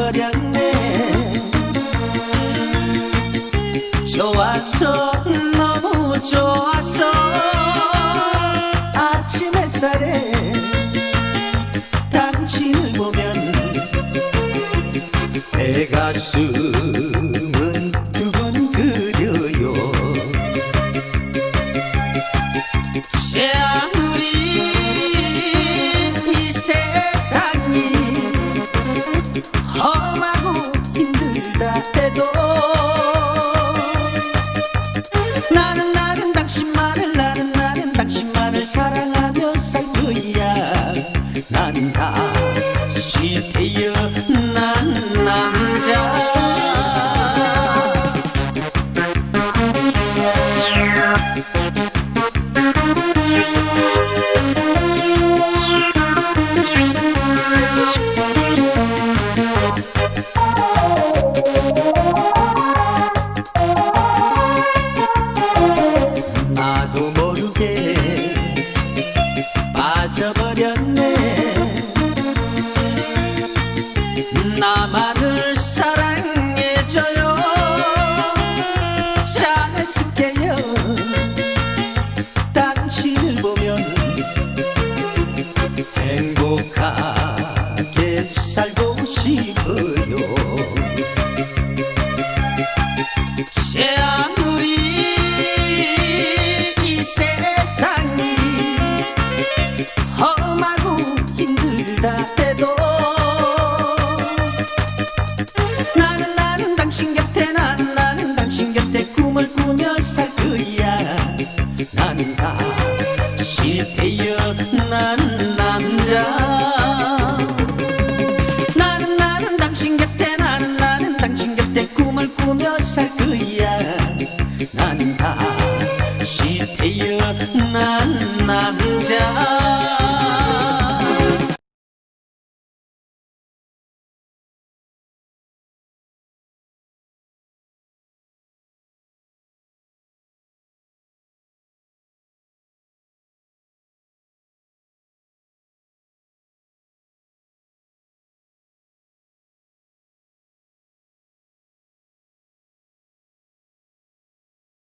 버렸네. 좋았어 너무 좋았어. 아침 햇살에 당신을 보면 내 가슴 나는 다시 태어난 남자 나도 나 나는 나는 당신 곁에 나는 나는 당신 곁에 꿈을 꾸며 살 거야. 나는 다시 태어난 남자. 나는 나는 당신 곁에 나는 나는 당신 곁에 꿈을 꾸며 살 거야. 나는 다시 태어난 남자